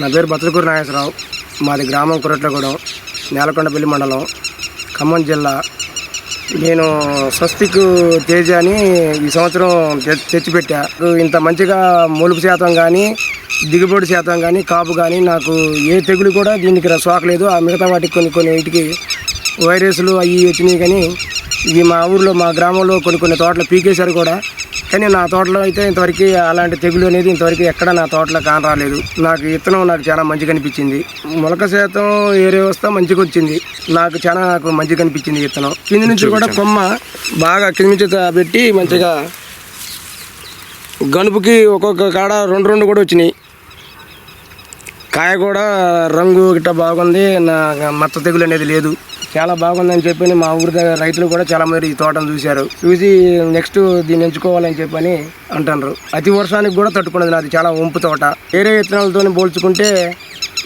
నా పేరు బతులకూరు నాగేశ్వరరావు. మాది గ్రామం కురట్లగూడెం నేలకొండపల్లి మండలం ఖమ్మం జిల్లా. నేను స్వస్తిక్ తేజ అని ఈ సంవత్సరం తెచ్చిపెట్టా. ఇంత మంచిగా మొలుపు శాతం కానీ దిగుబడి శాతం కానీ కాపు కానీ నాకు ఏ తెగులు కూడా దీనికి సోకలేదు ఆ మిగతా వాటికి కొన్ని కొన్ని వీటికి వైరస్లు అవి వచ్చినాయి కానీ ఇవి మా ఊర్లో మా గ్రామంలో కొన్ని కొన్ని తోటలు పీకేశారు కూడా. కానీ నా తోటలో అయితే ఇంతవరకు అలాంటి తెగులు అనేది ఇంతవరకు ఎక్కడ నా తోటలో కాన రాలేదు. నాకు విత్తనం నాకు చాలా మంచిగా అనిపించింది. మొలక శాతం ఏరే వస్తా మంచిగా వచ్చింది. నాకు చాలా నాకు మంచిగా అనిపించింది విత్తనం కింది నుంచి కూడా కొమ్మ బాగా కింది నుంచి పెట్టి మంచిగా గనుపుకి ఒక్కొక్క కాడ రెండు రెండు కూడా వచ్చినాయి. కాయ కూడా రంగు గిట్ట బాగుంది. నా మచ్చ తెగులు అనేది లేదు. చాలా బాగుందని చెప్పి మా ఊరి రైతులు కూడా చాలా మంది ఈ తోటను చూశారు. చూసి నెక్స్ట్ దీన్ని ఎంచుకోవాలని చెప్పని అంటున్నారు. అతి వర్షానికి కూడా తట్టుకున్నది నాది. చాలా వంపు తోట. వేరే విత్తనాలతో పోల్చుకుంటే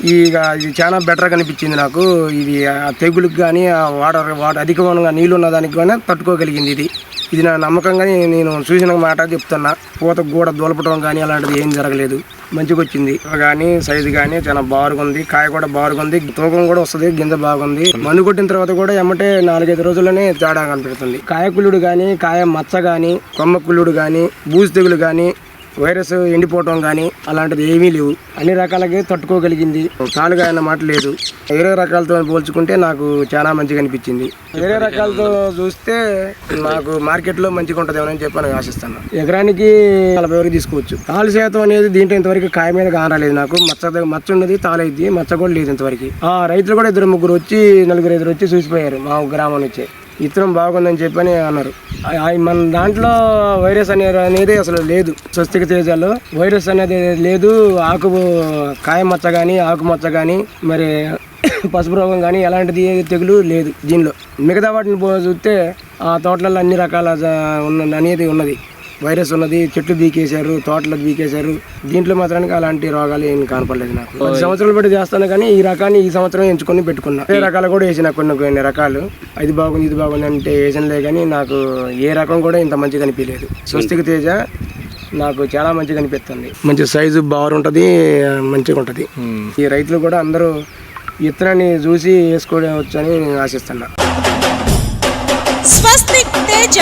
ఇక ఇది చాలా బెటర్ కనిపించింది నాకు. ఇది ఆ తెగులుకి కానీ ఆ వాటర్ వాటర్ అధికంగా నీళ్ళు ఉన్న దానికి కానీ తట్టుకోగలిగింది ఇది. ఇది నా నమ్మకంగా నేను చూసిన మాట చెప్తున్నా. పూత గూడ దూలపటం కానీ అలాంటిది ఏం జరగలేదు. మంచిగా వచ్చింది కానీ సైజు కానీ చాలా బాగుంది కాయ కూడా బాగుంది తూకం కూడా వస్తుంది గింజ బాగుంది. మందు కొట్టిన తర్వాత కూడా ఎమ్మటే నాలుగైదు రోజుల్లోనే తేడా కనిపెడుతుంది కాయ కుళ్ళుడు కానీ కాయ మచ్చ కానీ కొమ్మ కుళ్ళుడు కానీ బూజు తెగులు కానీ వైరస్ ఎండిపోవటం కానీ అలాంటిది ఏమీ లేవు. అన్ని రకాలకి తట్టుకోగలిగింది. తాలుగా అన్నమాట లేదు. వేరే రకాలతో పోల్చుకుంటే నాకు చాలా మంచిగా అనిపించింది. వేరే రకాలతో చూస్తే నాకు మార్కెట్లో మంచిగా ఉంటుంది అని చెప్పి నేను ఆశిస్తాను. ఎకరానికి నలభై వరకు తీసుకోవచ్చు. తాలు శాతం అనేది దీంట్లో ఇంతవరకు కాయ మీద కానరాలేదు నాకు. మచ్చ మచ్చ ఉన్నది తాలైద్ది మచ్చ కూడా లేదు ఇంతవరకు. ఆ రైతులు కూడా ఇద్దరు ముగ్గురు వచ్చి నలుగురు ఇద్దరు వచ్చి చూసిపోయారు మా గ్రామం నుంచి. ఇతరం బాగుందని చెప్పని అన్నారు. ఆ- మన దాంట్లో వైరస్ అనే అనేది అసలు లేదు. స్వస్తిక తేజాల్లో వైరస్ అనేది లేదు. ఆకు కాయ మచ్చ కానీ ఆకుమచ్చ కానీ మరి పసుపు రోగం కానీ ఎలాంటిది తెగులు లేదు దీనిలో. మిగతా వాటిని పో- చూస్తే ఆ తోటలలో అన్ని రకాల ఉన్న అనేది ఉన్నది. వైరస్ ఉన్నది చెట్లు బీకేశారు తోటలకు బీకేశారు. దీంట్లో మాత్రానికి అలాంటి రోగాలు ఏం కనపడలేదు నాకు. పది సంవత్సరాలు బట్టి చేస్తాను కానీ ఈ రకాన్ని ఈ సంవత్సరం ఎంచుకొని పెట్టుకున్నా. ఏ రకాలు కూడా వేసిన కొన్ని కొన్ని రకాలు. అది బాగుంది ఇది బాగుంది అంటే వేసినలే కానీ నాకు ఏ రకం కూడా ఇంత మంచిగా అనిపించలేదు. స్వస్తిక తేజ నాకు చాలా మంచిగా అనిపిస్తుంది. మంచి సైజు బారు ఉంటుంది మంచిగా ఉంటుంది. ఈ రైతులు కూడా అందరూ విత్తనాన్ని చూసి వేసుకోవచ్చు అని నేను ఆశిస్తున్నా. స్వస్తిక్ తేజ.